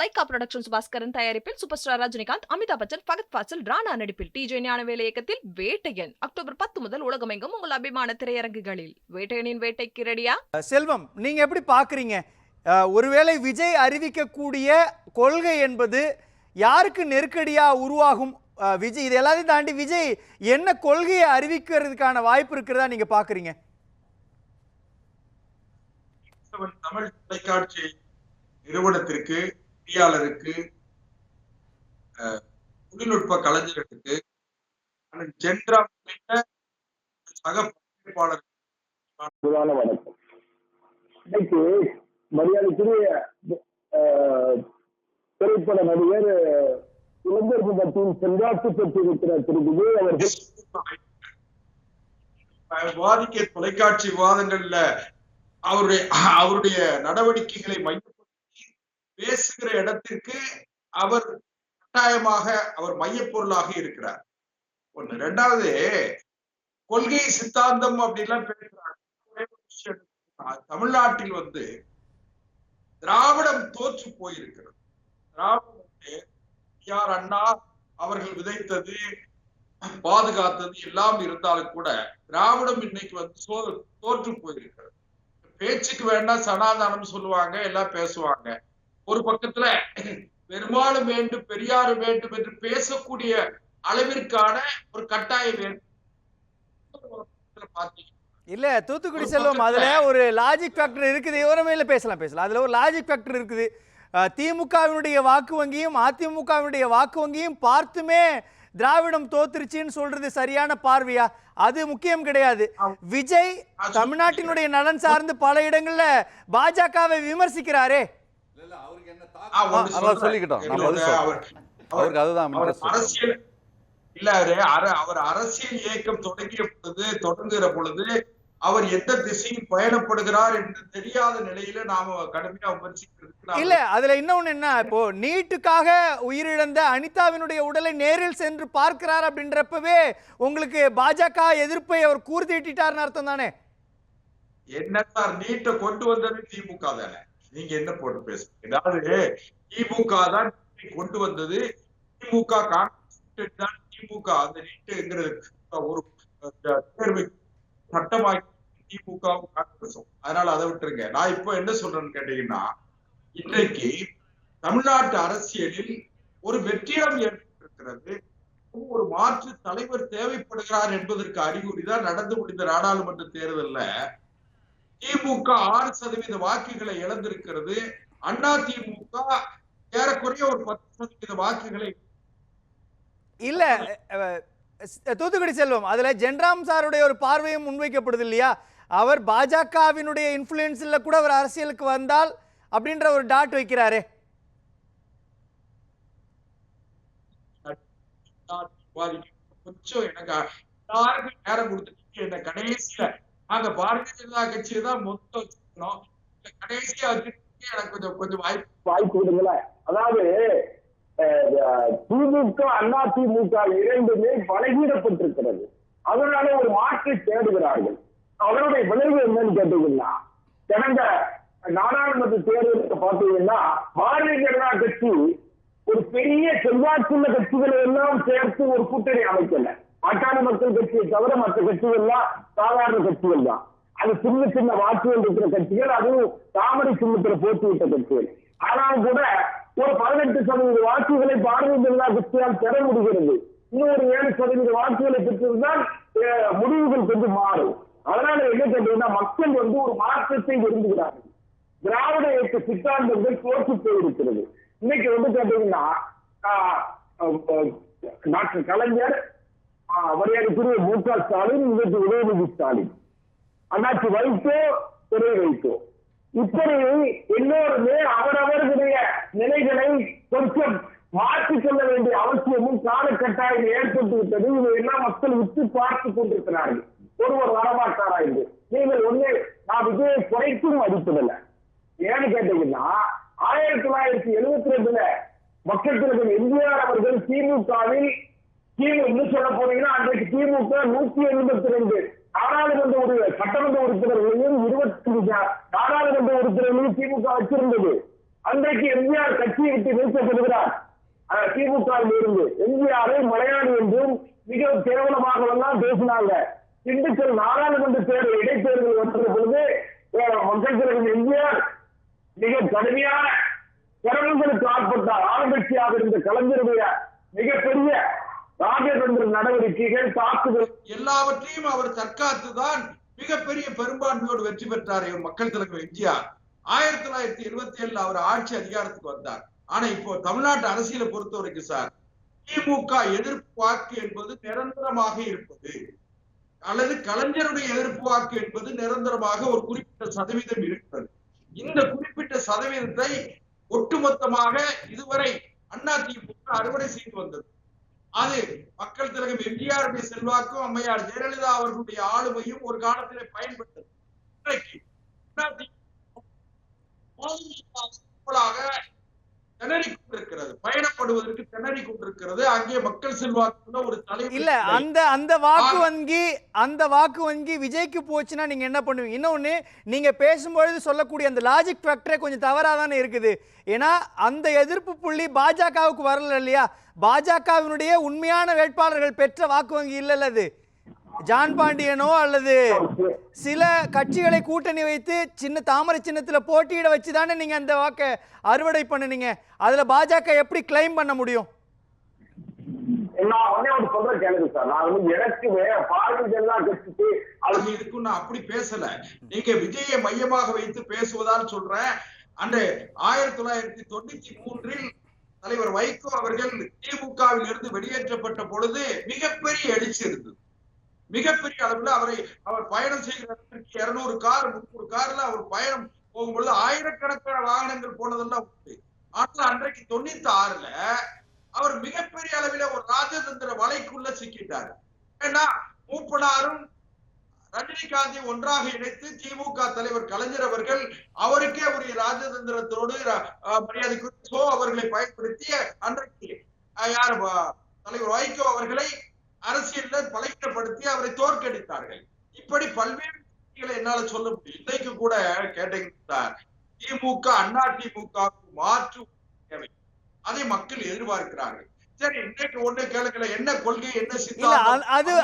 Lyca Productions Bhaskaran தயாரிப்பில் super star Rajinikanth Amitabh Bachchan Fahadh Faasil Rana நடிப்பில் TJ ஞானவேல இயக்கத்தில் வேட்டையன் அக்டோபர் பத்து முதல் உலகமெங்கும் உங்கள் அபிமான திரையரங்குகளில். வேட்டையனின் வேட்டைக்கு ரெடியா செல்வம் நீங்க எப்படி பாக்குறீங்க? ஒருவேளை விஜய் அறிவிக்கக்கூடிய கொள்கை என்பது யாருக்கு நெருக்கடியா உருவாகும்? விஜய் இது எல்லாத்தையும் தாண்டி விஜய் என்ன கொள்கையை அறிவிக்கிறதுக்கான வாய்ப்பு இருக்கிறதா நீங்க பாக்குறீங்க? தமிழ் தொலைக்காட்சி நிறுவனத்திற்கு பொறியாளருக்கு தொழில்நுட்ப கலைஞர்களுக்கு உள்ளிட்ட சக பங்கேற்பாளர் பொதுவான வணக்கம் இன்னைக்கு மரியாதைக்குரிய திரைப்பட நடிகர் இளைஞர் கட்சியின் செல்வாக்கு பெற்றிருக்கிற திரு விஜய் அவர்கள். விவாதிக்க தொலைக்காட்சி விவாதங்கள்ல அவருடைய அவருடைய நடவடிக்கைகளை மையப்படுத்தி பேசுகிற இடத்திற்கு அவர் கட்டாயமாக அவர் மையப்பொருளாக இருக்கிறார். ஒண்ணு. ரெண்டாவது கொள்கை சித்தாந்தம் அப்படிலாம் பேசுறாங்க. தமிழ்நாட்டில் வந்து திராவிடம் தோற்று போயிருக்கிறது. திராவிடம் வந்து யார் அண்ணா அவர்கள் விதைத்தது பாதுகாத்தது எல்லாம் இருந்தாலும் கூட திராவிடம் இன்னைக்கு வந்து சோ- தோற்று போயிருக்கிறது. பேச்சுக்கு வேணா சனாதானம் சொல்லுவாங்க எல்லாம் பேசுவாங்க. ஒரு பக்கத்துல பெரும்பாலும் வேண்டும் பெரியாறு வேண்டும் என்று பேசக்கூடிய அளவிற்கான ஒரு கட்டாயம் வேண்டும் இல்ல தூத்துக்குடி செல்வம் அதுல ஒரு லாஜிக் ஃபேக்டர் இருக்குது. உரிமையில பேசலாம் பேசலாம். அதுல ஒரு லாஜிக் ஃபேக்டர் இருக்குது. திமுகவினுடைய வாக்கு வங்கியும் அதிமுகவினுடைய வாக்கு வங்கியும் பார்த்துமே திராவிடம் தோத்துருச்சுன்னு சொல்றது சரியான பார்வையா? அது முக்கியம் கிடையாது. விஜய் தமிழ்நாட்டினுடைய நலன் சார்ந்து பல இடங்கள்ல பாஜகவை விமர்சிக்கிறாரே. சொல்றேன். சொல்லிக்கிட்டோம். அவருக்கு அதுதான். அரசியல் இல்ல அவரு அவர் அரசியல் இயக்கம் தொடங்கிய பொழுது தொடங்குகிற பொழுது அவர் எந்த திசையில் பயணப்படுகிறார் என்று தெரியாத நிலையில நாம கடுமையா விமர்சிக்கிறதுக்கு நாம- இல்ல அதுல இன்னொன்னு என்ன இப்போ நீட்டுக்காக உயிரிழந்த அனிதாவினுடைய உடலை நேரில் சென்று பார்க்கிறார் அப்படின்றப்பவே உங்களுக்கு பாஜக எதிர்ப்பை அவர் கூர்த்திட்டார்னு அர்த்தம் தானே என்ன சார் நீட்டை கொண்டு வந்தது திமுக தானே நீங்க என்ன போட்டு பேசுறீங்க? ஏதாவது திமுக தான் கொண்டு வந்தது. திமுக காங்கிரஸ் தான் திமுக. அந்த நீட்டுங்கிறது ஒரு தேர்வு சட்டமாக்கி திமுக காங்கிரஸும் அதனால அதை விட்டுருங்க. நான் இப்போ என்ன சொல்றேன்னு கேட்டீங்கன்னா இன்றைக்கு தமிழ்நாட்டு அரசியலில் ஒரு வெற்றிடம் ஏற்பட்டிருக்கிறது. ஒரு மாற்று தலைவர் தேவைப்படுகிறார் என்பதற்கு அறிகுறி தான் நடந்து முடிந்த நாடாளுமன்ற தேர்தல்ல. திமுக ஆறு சதவீத வாக்குகளை இழந்திருக்கிறது அண்ணா திமுக ஏறக்குறைய ஒரு பத்து சதவீத வாக்குகளை இல்ல தூத்துக்குடி செல்வம் அதுல ஜென்ராம் சாருடைய ஒரு பார்வையும் முன்வைக்கப்படுது இல்லையா அவர் பாஜகவினுடைய இன்ஃப்ளூயன்ஸ்ல கூட அவர் அரசியலுக்கு வந்தால் அப்படின்ற ஒரு டாட் வைக்கிறாரே. கொஞ்சம் எனக்கு எல்லாருக்கும் நேரம் கொடுத்துட்டு என்ன கடைசியில அந்த பாரதிய ஜனதா கட்சியை தான் மொத்தம் வச்சுக்கணும். கடைசியா வச்சுட்டு எனக்கு கொஞ்சம் கொஞ்சம் வாய்ப்பு வாய்ப்பு கொடுங்களேன். அதாவது திமுக அண்ணா திமுக இரண்டுமே பலகீனப்பட்டிருக்கிறது. அதனால ஒரு மாற்றை தேடுகிறார்கள். அவருடைய விளைவு என்னன்னு கேட்டீங்கன்னா கடந்த நாடாளுமன்ற தேர்தலுக்கு பார்த்தீங்கன்னா பாரதிய ஜனதா கட்சி ஒரு பெரிய செல்வாக்குள்ள கட்சிகளை எல்லாம் சேர்த்து ஒரு கூட்டணி அமைக்கல. பாட்டாளி மக்கள் கட்சியை தவிர மற்ற கட்சிகள் சாதாரண கட்சிகள் தான் அது சின்ன சின்ன வாக்குகள் இருக்கிற கட்சிகள் அதுவும் தாமரை சின்னத்துல போட்டியிட்ட கட்சிகள். ஆனால் கூட ஒரு பதினெட்டு சதவீத வாக்குகளை பாரதிய ஜனதா கட்சியால் பெற முடிகிறது. இன்னொரு ஏழு சதவீத வாக்குகளை பெற்றிருந்தால் முடிவுகள் கொஞ்சம் மாறும். அதனால என்ன கேட்டீங்கன்னா மக்கள் வந்து ஒரு மாற்றத்தை விரும்புகிறார்கள். திராவிட இயக்க சித்தாந்தங்கள் தோற்று போயிருக்கிறது. இன்னைக்கு வந்து கேட்டீங்கன்னா டாக்டர் கலைஞர் ஆஹ், மு க ஸ்டாலின் இன்றைக்கு உதயநிதி ஸ்டாலின். அண்ணாச்சி வைத்தோ துறை வைத்தோ இப்படி எல்லோருமே அவரவர்களுடைய நிலைகளை கொஞ்சம் மாற்றிக் கொள்ள வேண்டிய அவசியமும் காலக்கட்டாயம் ஏற்பட்டு விட்டது. இதையெல்லாம் மக்கள் விட்டு பார்த்து கொண்டிருக்கிறார்கள். ஒருவர் வரமாட்டாரா என்று. நீங்கள் ஒண்ணு நான் விஜயை குறைக்கும் மதிப்பதில்லை. ஏன்னு கேட்டீங்கன்னா ஆயிரத்தி தொள்ளாயிரத்தி எழுபத்தி ரெண்டுல மக்கள் தலைவர் எம்ஜிஆர் அவர்கள் திமுகவில் திமுக இன்னும் சொல்ல போனீங்கன்னா அன்றைக்கு திமுக நூத்தி எண்பத்தி ரெண்டு நாடாளுமன்ற ஒரு சட்டமன்ற உறுப்பினர்களையும் இருபத்தி நாடாளுமன்ற உறுப்பினர்களையும் திமுக வச்சிருந்தது. அன்றைக்கு எம்ஜிஆர் கட்சியை விட்டு நீக்கப்படுகிறார் திமுக திமுகவில் இருந்து எம்ஜிஆரை மலையாளி என்றும் மிக கேவலமாக எல்லாம் பேசினாங்க. திண்டுக்கல் நாடாளுமன்ற தேர்தல் இடைத்தேர்தல் வந்த பொழுது மக்கள் தலைவர் எம்ஜிஆர் மிக கடுமையான சிரமங்களுக்கு ஆட்பட்டார். ஆளுங்கட்சியாக இருந்த கலைஞருடைய மிகப்பெரிய ராஜதந்திர நடவடிக்கைகள் தாக்குதல். எல்லாவற்றையும் அவர் தற்காத்துதான் மிகப்பெரிய பெரும்பான்மையோடு வெற்றி பெற்றார் இவர் மக்கள் தலைவர் எம்ஜிஆர். ஆயிரத்தி தொள்ளாயிரத்தி எழுபத்தி ஏழுல அவர் ஆட்சி அதிகாரத்துக்கு வந்தார். ஆனா இப்போ தமிழ்நாட்டு அரசியலை பொறுத்த வரைக்கும் சார் திமுக எதிர்ப்பு வாக்கு என்பது நிரந்தரமாக இருப்பது. அல்லது கலைஞருடைய எதிர்ப்பு வாக்கு என்பது நிரந்தரமாக ஒரு குறிப்பிட்ட சதவீதம் இருக்கிறது. இந்த குறிப்பிட்ட சதவீதத்தை ஒட்டுமொத்தமாக இதுவரை அதிமுக அறுவடை செய்து வந்தது. அது மக்கள் திலகம் எம்ஜிஆருடைய செல்வாக்கும் அம்மையார் ஜெயலலிதா அவர்களுடைய ஆளுமையும் ஒரு காலத்திலே பயன்பட்டது. இன்றைக்கு திணறிக் கொண்டிருக்கிறது. பயணப்படுவதற்கு திணறிக் கொண்டிருக்கிறது. அங்கே மக்கள் செல்வாக்குள்ள ஒரு தலைவர் இல்ல இல்லை. அந்த அந்த வாக்கு. வங்கி அந்த வாக்கு வங்கி விஜய்க்கு போச்சுன்னா நீங்க என்ன பண்ணுவீங்க? இன்னொன்னு நீங்க பேசும்பொழுது சொல்லக்கூடிய அந்த லாஜிக் ஃபேக்டரே கொஞ்சம் தவறா தானே இருக்குது. ஏன்னா அந்த எதிர்ப்பு புள்ளி பாஜகவுக்கு வரல இல்லையா? பாஜகவினுடைய உண்மையான வேட்பாளர்கள் பெற்ற வாக்கு வங்கி இல்லைல்ல அது. ஜான் பாண்டியனோ அல்லது சில கட்சிகளை கூட்டணி வைத்து சின்ன தாமரை சின்னத்துல போட்டியிட வச்சு தானே நீங்க அந்த வாக்கை அறுவடை பண்ணுனீங்க. அதுல பாஜக எப்படி கிளைம் பண்ண முடியும்? நான் ஒன்னே ஒன்று சொல்றேன் கேளுங்க சார். நான் வந்து எனக்கு வே- பாரதிய ஜனதா கட்சிக்கு அது அது இருக்கும் நான் அப்படி பேசல. நீங்க விஜயை மையமாக வைத்து பேசுவதால் சொல்றேன். அந்த ஆயிரத்தி தொள்ளாயிரத்தி தொண்ணூத்தி மூன்றில் தலைவர் வைகோ அவர்கள் திமுகவில் இருந்து வெளியேற்றப்பட்ட பொழுது மிகப்பெரிய எழுச்சி இருந்தது. மிகப்பெரிய அளவில் அவரை அவர் பயணம் செய்கிற இருநூறு கார் முந்நூறு கார்ல அவர் பயணம் போகும்பொழுது ஆயிரக்கணக்கான வாகனங்கள் போனதெல்லாம் உண்டு. ஆனால் அன்றைக்கு தொண்ணூத்தி ஆறுல அவர் மிகப்பெரிய அளவில ஒரு ராஜதந்திர வலைக்குள்ள சிக்கிட்டார். ஏன்னா மூப்பனாரும் ரஜினிகாந்தை ஒன்றாக இணைத்து திமுக தலைவர் கலைஞர் அவர்கள் அவருக்கே உரிய ராஜதந்திரத்தோடு மரியாதை மரியாதைக்குரிய சோ அவர்களை பயன்படுத்தி அன்றைக்கு யார் தலைவர் வைகோ அவர்களை அரசியல்ல பலகீனப்படுத்தி அவரை தோற்கடித்தார்கள். இப்படி பல்வேறு என்னால சொல்ல முடியும். இன்னைக்கு கூட கேட்டீங்க சார் திமுக அண்ணா திமுக மாற்று தேவை. அதை மக்கள் எதிர்பார்க்கிறார்கள்.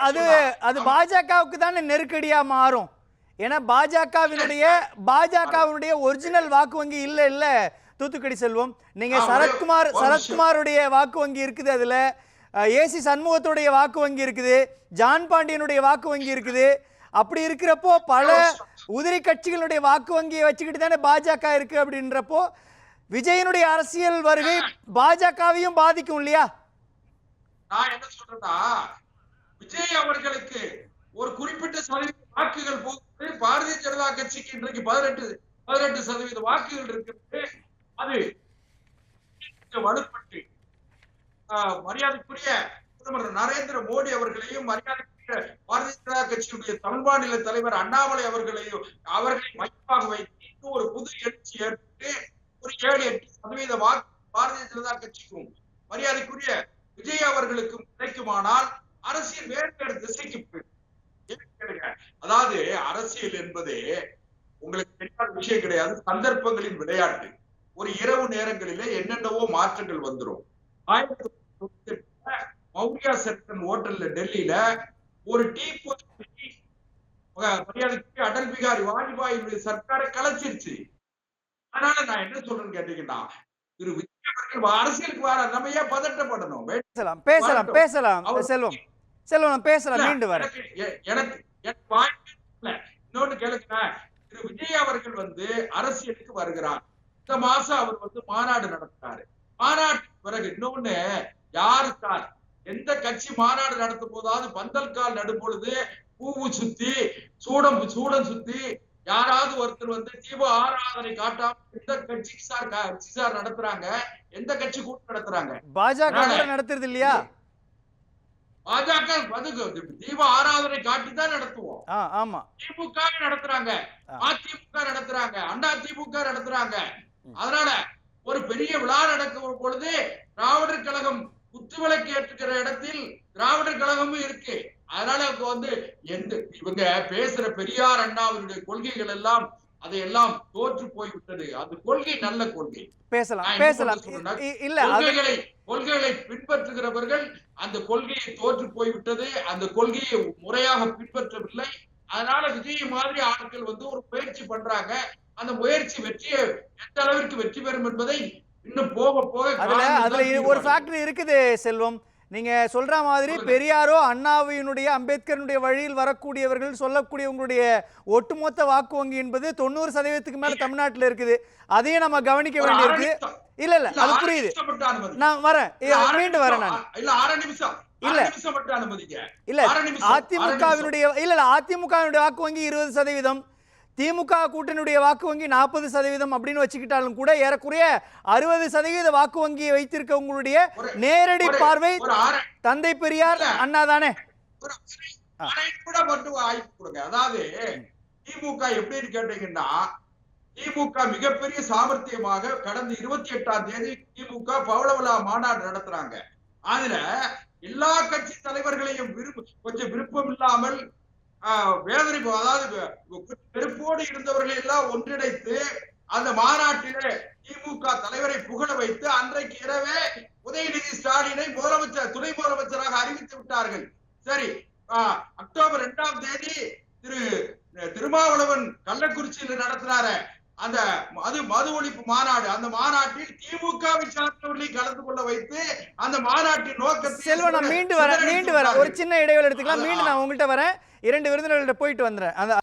அது- அது பாஜகவுக்கு தானே நெருக்கடியா மாறும். ஏன்னா பாஜகவினுடைய பாஜகவினுடைய ஒரிஜினல் வாக்கு வங்கி இல்ல இல்ல. தூத்துக்குடி செல்வம் நீங்க சரத்குமார் சரத்குமாருடைய வாக்கு வங்கி இருக்குது அதுல. ஏசி சண்முகத்துடைய வாக்கு வங்கி இருக்குது. ஜான் பாண்டியனுடைய வாக்கு வங்கி இருக்குது. அப்படி இருக்கிறப்போ பல உதிரி கட்சிகளுடைய வாக்கு வங்கியை வச்சுக்கிட்டு தானே பாஜக இருக்கு அப்படின்றப்போ விஜயனுடைய அரசியல் வருகை பாஜகவையும் பாதிக்கும் இல்லையா? நான் என்ன சொல்றேன்னா விஜய் அவர்களுக்கு ஒரு குறிப்பிட்ட சதவீத வாக்குகள் போகுது. பாரதிய ஜனதா கட்சிக்கு இன்றைக்கு பதினெட்டு பதினெட்டு சதவீத வாக்குகள் இருக்கிறது அது வலுப்பட்டு மரியாதைக்குரிய பிரதமர் நரேந்திர மோடி அவர்களையும் மரியாதைக்குரிய பாரதிய ஜனதா கட்சியுடைய தமிழ் மாநில தலைவர் அண்ணாமலை அவர்களையும் அவர்களை மையமாக வைத்து ஒரு புது எழுச்சி ஏற்பட்டு ஒரு ஏழு எட்டு சதவீத வாக்கு பாரதிய ஜனதா கட்சிக்கும் மரியாதைக்குரிய விஜய் அவர்களுக்கும் கிடைக்குமானால் அரசியல் வேறு வேறு திசைக்கு போயிடும் அதாவது அரசியல் என்பது உங்களுக்கு தெரியாத விஷயம் கிடையாது. சந்தர்ப்பங்களின் விளையாட்டு. ஒரு இரவு நேரங்களிலே என்னென்னவோ மாற்றங்கள் வந்துடும் ஆயிரத்தி மௌரியா சென்டன் ஹோட்டல்ல டெல்லியில ஒரு டீ மரியாதைக்கு அடல் பிகாரி வாஜ்பாயினுடைய சர்க்காரை கலைச்சிருச்சு. அதனால நான் என்ன சொல்றேன்னு கேட்டீங்கன்னா திரு விஜய் அரசியலுக்கு வர நம்ம ஏன் பதட்டப்படணும்? பேசலாம் பேசலாம். பேசலாம் செல்வம். செல்வம் பேசலாம் மீண்டு வரேன். எனக்கு இன்னொன்னு கேளுங்க திரு விஜய் அவர்கள் வந்து அரசியலுக்கு வருகிறார். இந்த மாசம் அவர் வந்து மாநாடு நடத்தினாரு மாநாட்டுக்கு பிறகு இன்னொன்னு யாரு சார்? எந்த கட்சி மாநாடு நடத்தும் போதாவது பந்தல் கால் நடும் பொழுது பூவு சுத்தி சூடம் சூடம் சுத்தி யாராவது ஒருத்தர் வந்து தீப ஆராதனை காட்டாம எந்த கட்சிக்கு சார் கட்சி சார் நடத்துறாங்க? எந்த கட்சி கூட்டம் நடத்துறாங்க? பாஜக நடத்துறது இல்லையா? பாஜக தீப ஆராதனை காட்டி தான் நடத்துவோம் ஆமா. திமுக நடத்துறாங்க. அதிமுக நடத்துறாங்க. அண்ணா திமுக நடத்துறாங்க. அதனால ஒரு பெரிய விழா நடக்கும் பொழுது திராவிடர் கழகம் குத்துவிளக்கு ஏற்றுக்கிற இடத்தில் திராவிடர் கழகமும் இருக்கு. அதனால அவங்க வந்து எந்த இவங்க பேசுற பெரியார் அண்ணாவினுடைய கொள்கைகள் எல்லாம் அதையெல்லாம் தோற்று போய்விட்டது. அது கொள்கை நல்ல கொள்கை. பேசலாம் பேசலாம். இல்ல கொள்கைகளை கொள்கைகளை பின்பற்றுகிறவர்கள் அந்த கொள்கையை தோற்று போய்விட்டது. அந்த கொள்கையை முறையாக பின்பற்றவில்லை. அதனால விஜய் மாதிரி ஆட்கள் வந்து ஒரு முயற்சி பண்றாங்க. அந்த முயற்சி வெற்றியை எந்த அளவிற்கு வெற்றி பெறும் என்பதை இன்னும் போக போக அதுல அதுல ஒரு. ஃபேக்டர் இருக்குது செல்வம் நீங்க சொல்ற மாதிரி. பெரியாரோ அண்ணாவினுடைய அம்பேத்கரனுடைய வழியில் வரக்கூடியவர்கள் சொல்லக்கூடிய உங்களுடைய ஒட்டுமொத்த வாக்கு வங்கி என்பது தொண்ணூறு சதவீதத்துக்கு மேல தமிழ்நாட்டுல இருக்குது அதையும் நம்ம கவனிக்க ஒரு வேண்டி அரை இருக்கு நிமிஷம். இல்ல இல்ல அது புரியுது. நான் வரேன் மீண்டும் வரேன். நான் இல்ல அரை நிமிஷம் இல்ல. இல்ல. அதிமுகவினுடைய இல்ல இல்ல அதிமுகவினுடைய வாக்கு வங்கி இருபது சதவீதம் திமுக கூட்டணியுடைய வாக்கு வங்கி நாற்பது சதவீதம் அப்படின்னு வச்சுக்கிட்டாலும் கூட ஏறக்குறைய அறுபது சதவீத வாக்கு வங்கியை வைத்திருக்க உங்களுடைய ஒரு- நேரடி பார்வை தந்தை பெரியார். அண்ணா தானே கூட மட்டும் வாய்ப்பு கொடுங்க. அதாவது திமுக எப்படின்னு கேட்டீங்கன்னா திமுக மிகப்பெரிய சாமர்த்தியமாக கடந்த இருபத்தி எட்டாம் தேதி திமுக பவளவிழா மாநாடு நடத்துறாங்க. அதுல எல்லா கட்சி தலைவர்களையும் விரும்ப கொஞ்சம் விருப்பம் இல்லாமல் வேதனை அதாவது வெறுப்போடு இருந்தவர்களை எல்லாம் ஒன்றிணைத்து அந்த மாநாட்டிலே திமுக தலைவரை புகழ வைத்து அன்றைக்கு இரவே உதயநிதி ஸ்டாலினை முதலமைச்சர் துணை முதலமைச்சராக அறிவித்து விட்டார்கள். சரி ஆஹ், அக்டோபர் இரண்டாம் தேதி திரு திருமாவளவன் கள்ளக்குறிச்சியில் நடத்தினார அந்த மது மது ஒழிப்பு மாநாடு அந்த மாநாட்டில் திமுகவை சார்ந்தவர்களை கலந்து கொள்ள வைத்து அந்த மாநாட்டின் நோக்கத்தை செல்வம் நான் மீண்டு வரேன் மீண்டு வரேன் ஒரு சின்ன இடைவேளை எடுத்துக்கலாம். மீண்டும் நான் உங்கள்கிட்ட வரேன். இரண்டு விருந்தினர்கள்ட்ட போயிட்டு வந்துடுறேன். அந்த